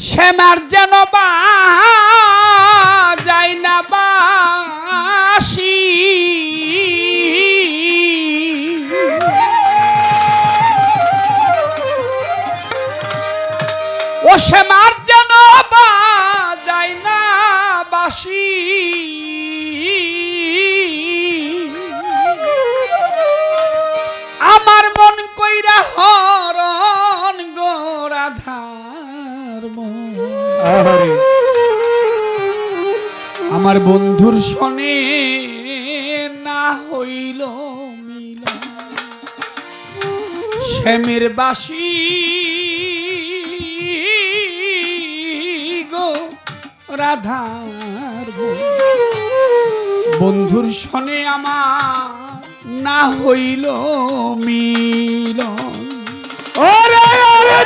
শ্যামার যেন যায় না বাসি ও শ্যামার আহারে আমার বন্ধুর সনে না হইল মিল শ্যামের বাসি গো, রাধার বন্ধুর সনে আমার না হইল মিলন। ওরে ওরে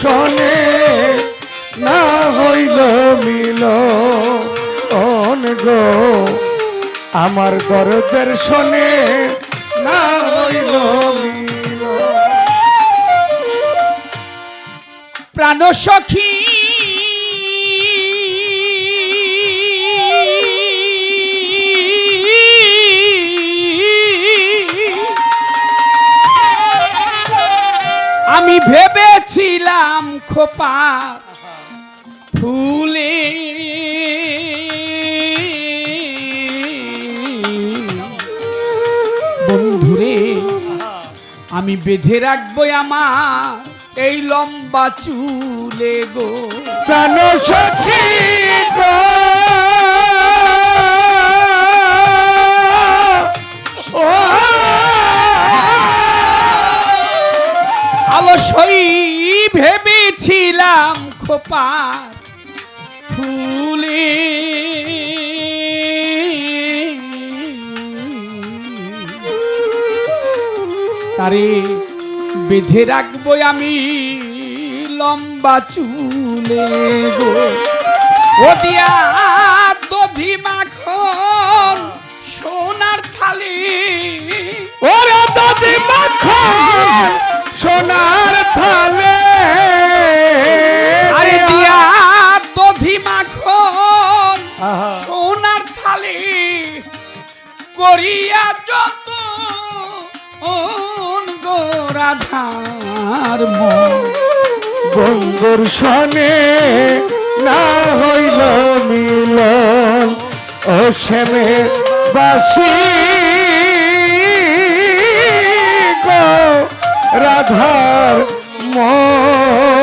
সনে না হইল মিল। গো আমার গর দর্শনে না হইল মিল। প্রাণ সখী ভেবেছিলাম খোপা ফুলে। বন্ধুরে, আমি বেঁধে রাখব আমার এই লম্বা চুলে গো। প্রাণ সখী ও আলসই ভেবেছিলাম খোপা ফুলে। তারে বেঁধে রাখব আমি লম্বা চুলে গো। দধি মাখন সোনার থালি। ওরে দাদি মাখন যত গোরাধার সনে না হইল মিলন ও শ্যামে বাসি। রাধার মন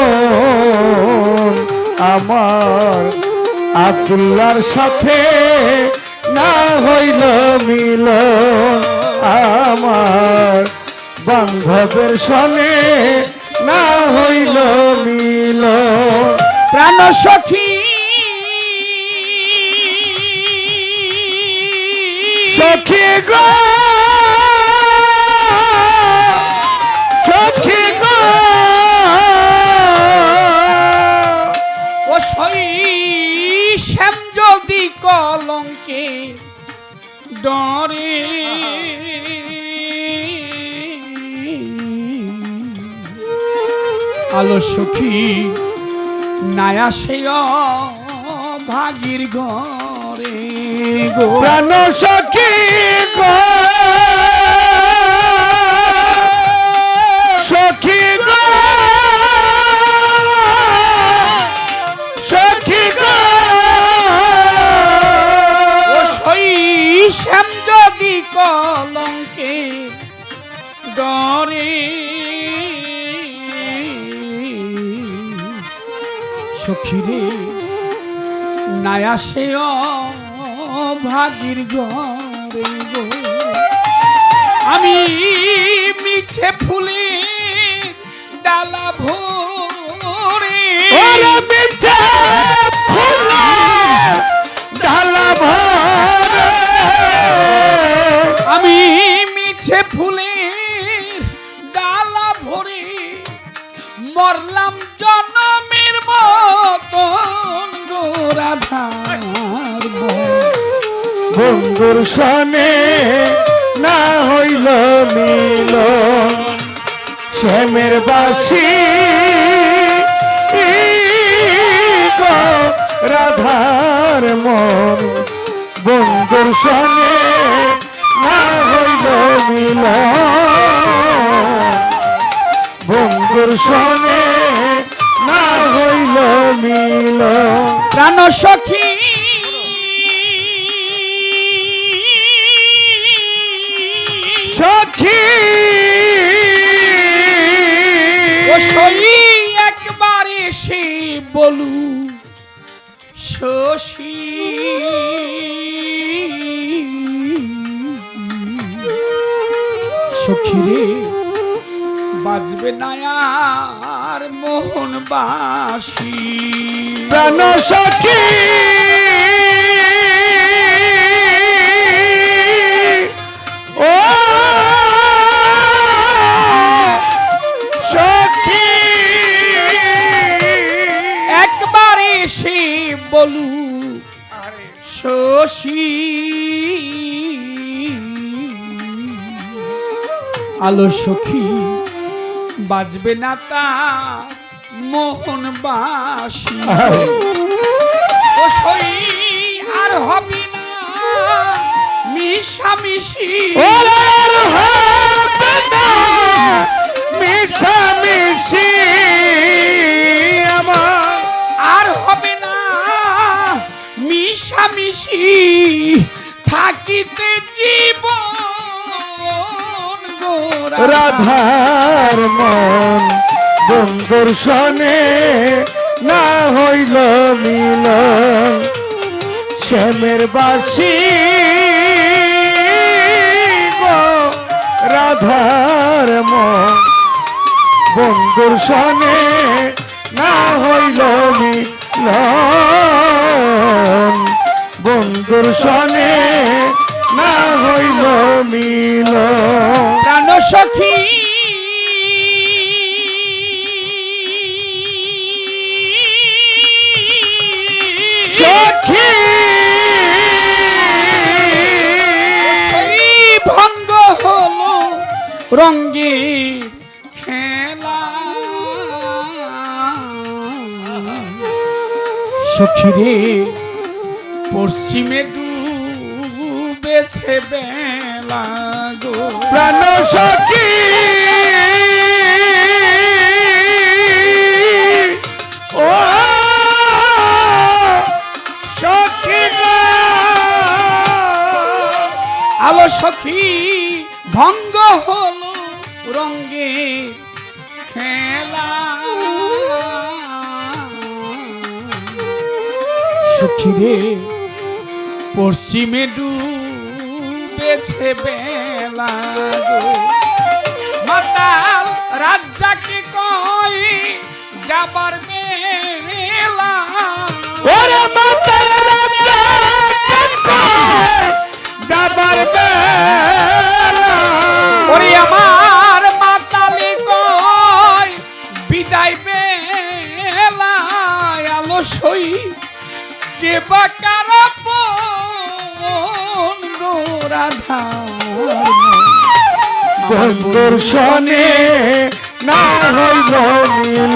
আমার আব্দুল্লার সাথে না হইল মিলন আমার বান্ধবের সনে না হইল মিলন। প্রাণ সখী। সখী গো সখী গো। ডরে। আলো সখী নায়া সে ভাগির ঘরে গো। সখী গো। সখীরে নায়া সে ভাগির ঘরে আমি মিছে ফুলে ডালা ভরে। বিছে ফুলে ডালা ভরে। সে ফুলের ডালা ভরে মরলাম গোরাধার বন্ধুর সনে না হইল মিল শ্যামের বাসি রাধার মন। বন্ধুর সনে না হইল মিল বন্ধুর সনে হইল মিল। প্রাণ সখী। সখী। ও সই একবার এসে বলু শশী। বাজবে না আর মোহন বাসী প্রাণ সখী? ও সখী। একবার এসে বলু শশী। আলো সখী। বাজবে না তা মোহন বাসী আর। হবি না মিশামিশি। মিশামিশি আমার। আর হবে না মিশামিশি। থাকিতে জীবন গোরা। রাধার মন বন্ধুর সনে না হইল মিল শ্যামের বাসি রাধার মন বন্ধুর সনে না হইল মিল রঙ্গে খেলা। সখী রে পশ্চিমে ডুবেছে বেলা গো। প্রাণ সখী সখী রে পশ্চিমে ডুবেছে বেলা মাতাল রাজ্জাকে কই যাবার বেলা ওরে মাতার রাজা যাবার বন্ধুর দর্শনে না হইব মিলন।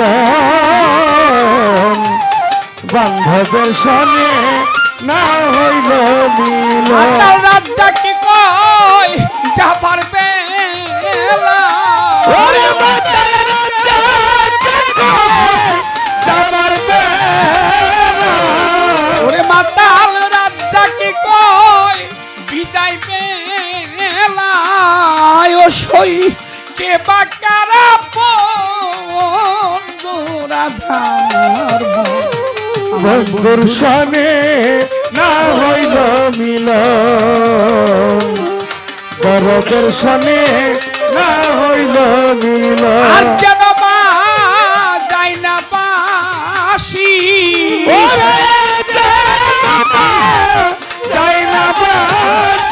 বান্ধবের সনে না হইল মিলন। রাজা কি কই যাবার বেলা। ওরে মাতার সই কে বা কারা রাধার বন্ধুর সনে না হইল মিল বড়দের সনে না হইল মিল আর যেন বা যাই না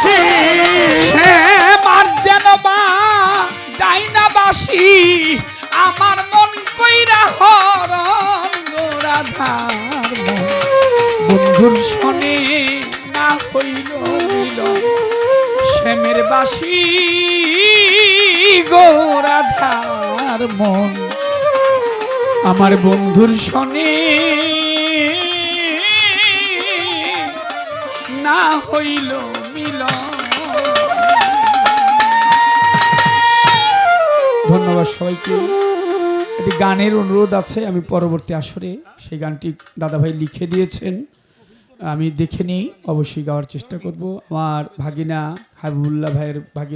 যাই। আইনাবাসী, আমার মন কইরা হরণ গোরাধার বন্ধুর শোনে না হইল শ্যামের বাসী গোরাধার মন আমার বন্ধুর শোনে না হইল মিলন ধন্যবাদ সবাইকে। একটি গানের অনুরোধ আছে, আমি পরবর্তী আসরে সেই গানটি দাদাভাই লিখে দিয়েছেন। আমি দেখে নিই, অবশ্যই গাওয়ার চেষ্টা করব। আমার ভাগিনা হাবিবুল্লাহ ভাইয়ের ভাগিনা